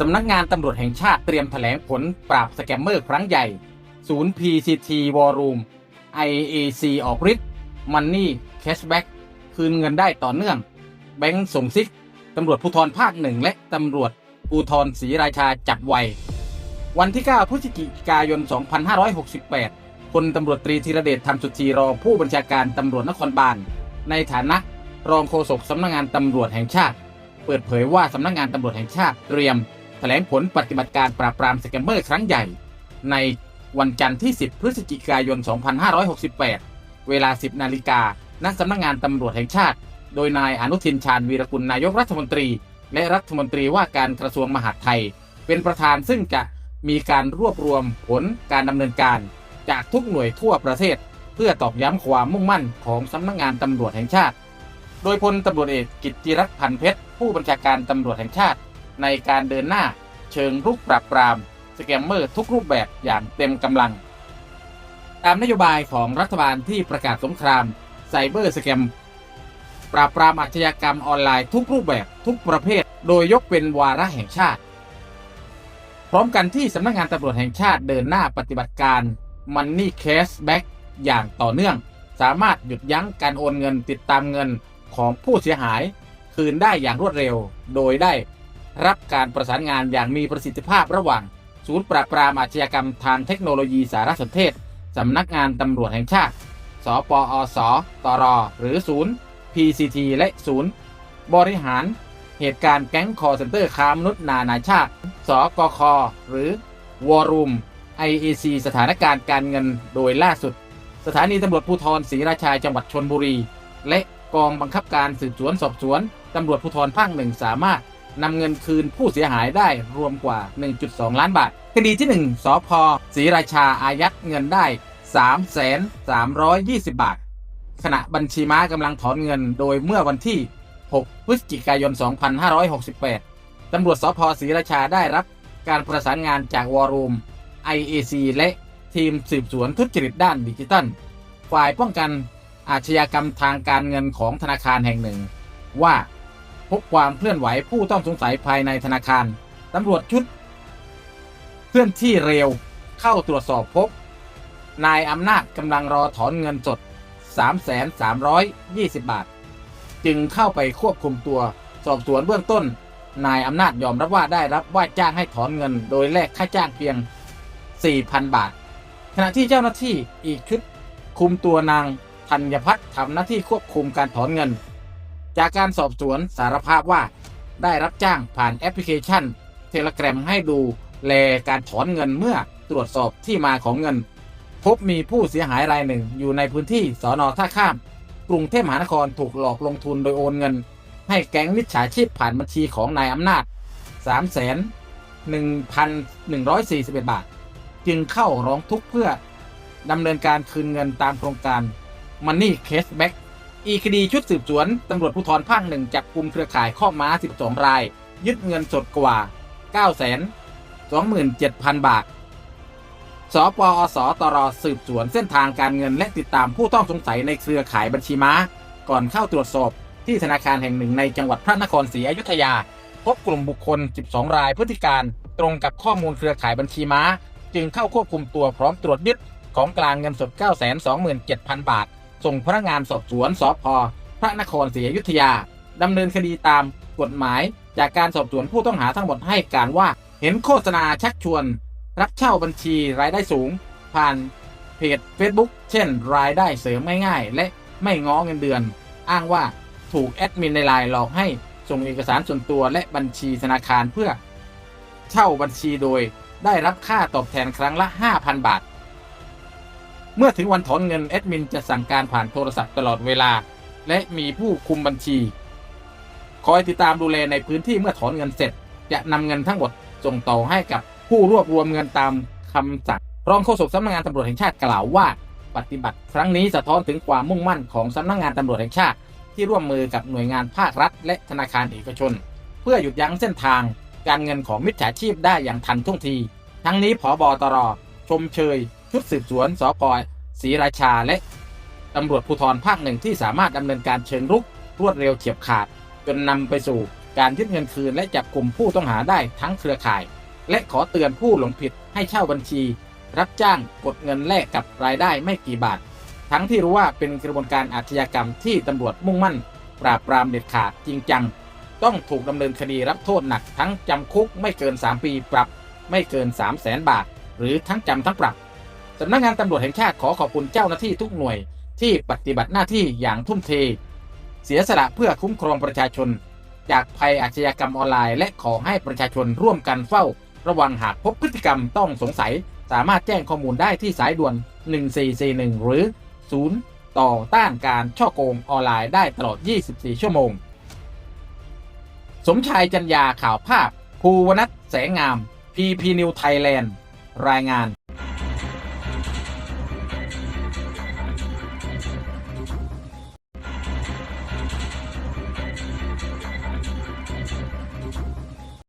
สำนักงานตำรวจแห่งชาติเตรียมแถลงผลปราบสแกมเมอร์ครั้งใหญ่ ศูนย์ PCT War Room IAC ออกฤทธิ์ Money Cashback คืนเงินได้ต่อเนื่อง แบงก์ส่งซิกตำรวจภูธรภาคหนึ่งและตำรวจภูธรศรีราชาจับไววันที่ 9 พฤศจิกายน 2568พลตำรวจตรีธีรเดชธรรมสุธีรองผู้บัญชาการตำรวจนครบาล ในฐานะรองโฆษกสำนักงานตำรวจแห่งชาติ เปิดเผยว่าสำนักงานตำรวจแห่งชาติเตรียม ถลงผลปฏิบัติการปราบปรามสแกมเมอร์ครั้งใหญ่ ในวันจันทร์ที่ 10 พฤศจิกายน 2568 เวลา 10 นาฬิกา ณ สำนักงานตำรวจแห่งชาติ โดยนายอนุทินชาญวีรกุลนายกรัฐมนตรี และรัฐมนตรีว่าการกระทรวงมหาดไทย เป็นประธานซึ่งจะมีการรวบรวมผลการดำเนินการ จากทุกหน่วยทั่วประเทศ เพื่อตอกย้ำความมุ่งมั่นของสำนักงานตำรวจแห่งชาติ โดยพลตำรวจเอกกิตติรัตน์พันเพชรผู้บัญชาการตำรวจแห่งชาติ ในการเดินหน้าเชิงรุกปราบปรามสแกมเมอร์ทุกรูปแบบอย่างเต็มกำลัง ตามนโยบายของรัฐบาลที่ประกาศสงครามไซเบอร์สแกมปราบปรามอาชญากรรมออนไลน์ทุกรูปแบบทุกประเภท โดยยกเป็นวาระแห่งชาติ พร้อมกันที่สำนักงานตำรวจแห่งชาติเดินหน้าปฏิบัติการ Money Case Back อย่างต่อเนื่อง สามารถหยุดยั้งการโอนเงินติดตามเงินของผู้เสียหาย คืนได้อย่างรวดเร็ว โดยได้ รับการประสานงานอย่างมีประสิทธิภาพระหว่าง ศูนย์ปราบปรามอาชญากรรมทางเทคโนโลยีสารสนเทศ สำนักงานตำรวจแห่งชาติ สปอสตร หรือศูนย์ PCT และศูนย์ บริหารเหตุการณ์แก๊งคอร์เซนเตอร์ค้ามนุษย์นานาชาติ สกค หรือวอรูม IAC สถานการณ์การเงินโดยล่าสุด สถานีตำรวจภูธรศรีราชาจังหวัดชนบุรี และกองบังคับการสืบสวนสอบสวนตำรวจภูธรภาคหนึ่งสามารถ นำเงินคืนผู้เสียหายได้รวมกว่า 1.2 ล้านบาท คดีที่ 1สพศรีราชาอายัดเงินได้ 3 3 2 0 บาท ขณะบัญชีม้ากำลังถอนเงินโดยเมื่อวันที่ 6 พฤศจิกายน 2568 ตำรวจสพศรีราชาได้รับการประสานงานจากวอรูม IAC และทีมสืบสวนทุจริตด้านดิจิทัล ฝ่ายป้องกันอาชญากรรมทางการเงินของธนาคารแห่งหนึ่ง ว่า บความเคลื่อนไหวผู้ต้องสงสัยภายในธนาคารตำรวจชุด เคลื่อนที่เร็วเข้าตรวจสอบพบ นายอำนาจกำลังรอถอนเงินสด 3,320 บาท จึงเข้าไปควบคุมตัวสอบสวนเบื้องต้น นายอำนาจยอมรับว่าได้รับว่าจ้างให้ถอนเงิน โดยแลกค่าจ้างเพียง 4,000 บาท ขณะที่เจ้าหน้าที่อีกชุดคุมตัวนางธัญพัฒน์ทำหน้าที่ควบคุมการถอนเงิน จากการสอบสวนสารภาพว่า ได้รับจ้างผ่านแอปพลิเคชัน เทเลแกรมให้ดูแลการถอนเงินเมื่อตรวจสอบที่มาของเงิน พบมีผู้เสียหายรายหนึ่งอยู่ในพื้นที่สอนอท่าข้าม กรุงเทพมหานครถูกหลอกลงทุนโดยโอนเงิน ให้แก๊งมิจฉาชีพผ่านบัญชีของนายอำนาจ 3 1 1 4 1 บาท จึงเข้าร้องทุกข์เพื่อดำเนินการคืนเงินตามโครงการ Money Case Back อีกคดีชุดสืบสวนตำรวจภูธรภาคหนึ่งจับกลุ่มเครือข่ายข้อม้า 12 ราย ยึดเงินสดกว่า 9 2 7 0 0 0 บาท สปอสตรสืบสวนเส้นทางการเงินและติดตามผู้ต้องสงสัยในเครือข่ายบัญชีม้า ก่อนเข้าตรวจสอบที่ธนาคารแห่งหนึ่งในจังหวัดพระนครศรีอยุธยา พบกลุ่มบุคคล 12 รายพฤติการตรงกับข้อมูลเครือข่ายบัญชีม้า จึงเข้าควบคุมตัวพร้อมตรวจยึดของกลางเงินสด 927,000 บาท ส่งพนักงานสอบสวนสพพระนครศรีอยุธยาดำเนินคดีตามกฎหมาย จากการสอบสวนผู้ต้องหาทั้งหมดให้การว่าเห็นโฆษณาชักชวน รับเช่าบัญชีรายได้สูง ผ่านเพจ Facebook เช่น รายได้เสริมง่ายๆและไม่ง้อเงินเดือน อ้างว่าถูกแอดมินในไลน์หลอกให้ส่งเอกสารส่วนตัวและบัญชีธนาคารเพื่อ เช่าบัญชีโดยได้รับค่าตอบแทนครั้งละ 5,000 บาท เมื่อถึงวันถอนเงินแอดมินจะสั่งการผ่านโทรศัพท์ตลอดเวลา และมีผู้คุมบัญชี คอยติดตามดูแลในพื้นที่เมื่อถอนเงินเสร็จ จะนำเงินทั้งหมดส่งต่อให้กับผู้รวบรวมเงินตามคำสั่งรองโฆษกสำนักงานตำรวจแห่งชาติกล่าวว่า ปฏิบัติครั้งนี้สะท้อนถึงความมุ่งมั่นของสำนักงานตำรวจแห่งชาติ ที่ร่วมมือกับหน่วยงานภาครัฐ และธนาคารเอกชน เพื่อหยุดยั้งเส้นทาง การเงินของมิจฉาชีพได้อย่างทันท่วงที ทั้งนี้ผอบอตรชมเชย ชุดสืบสวนสพศรีราชาและตำรวจภูธรภาคหนึ่งที่สามารถดำเนินการเชิงรุก รวดเร็วเฉียบขาด จนนำไปสู่การยึดเงินคืนและจับกลุ่มผู้ต้องหาได้ทั้งเครือข่าย และขอเตือนผู้หลงผิดให้เช่าบัญชี รับจ้างกดเงินแลกกับรายได้ไม่กี่บาท ทั้งที่รู้ว่าเป็นกระบวนการอาชญากรรมที่ตำรวจมุ่งมั่น ปราบปรามเด็ดขาดจริงจัง ต้องถูกดำเนินคดีรับโทษหนักทั้งจำคุกไม่เกิน 3 ปีปรับไม่เกิน 3 0 0แสนบาท หรือทั้งจำทั้งปรับ สำนักงานตำรวจแห่งชาติขอขอบคุณเจ้าหน้าที่ทุกหน่วยที่ปฏิบัติหน้าที่อย่างทุ่มเท เสียสละเพื่อคุ้มครองประชาชน จากภัยอาชญากรรมออนไลน์ และขอให้ประชาชนร่วมกันเฝ้า ระวังหากพบพฤติกรรมต้องสงสัย สามารถแจ้งข้อมูลได้ที่สายด่วน 1441 หรือศูนย์ต่อต้านการช่อโกงออนไลน์ได้ตลอด 24 ชั่วโมง สมชายจันยาข่าวภาพภูวนัทแสงงาม พีพีนิวไทยแลนด์รายงาน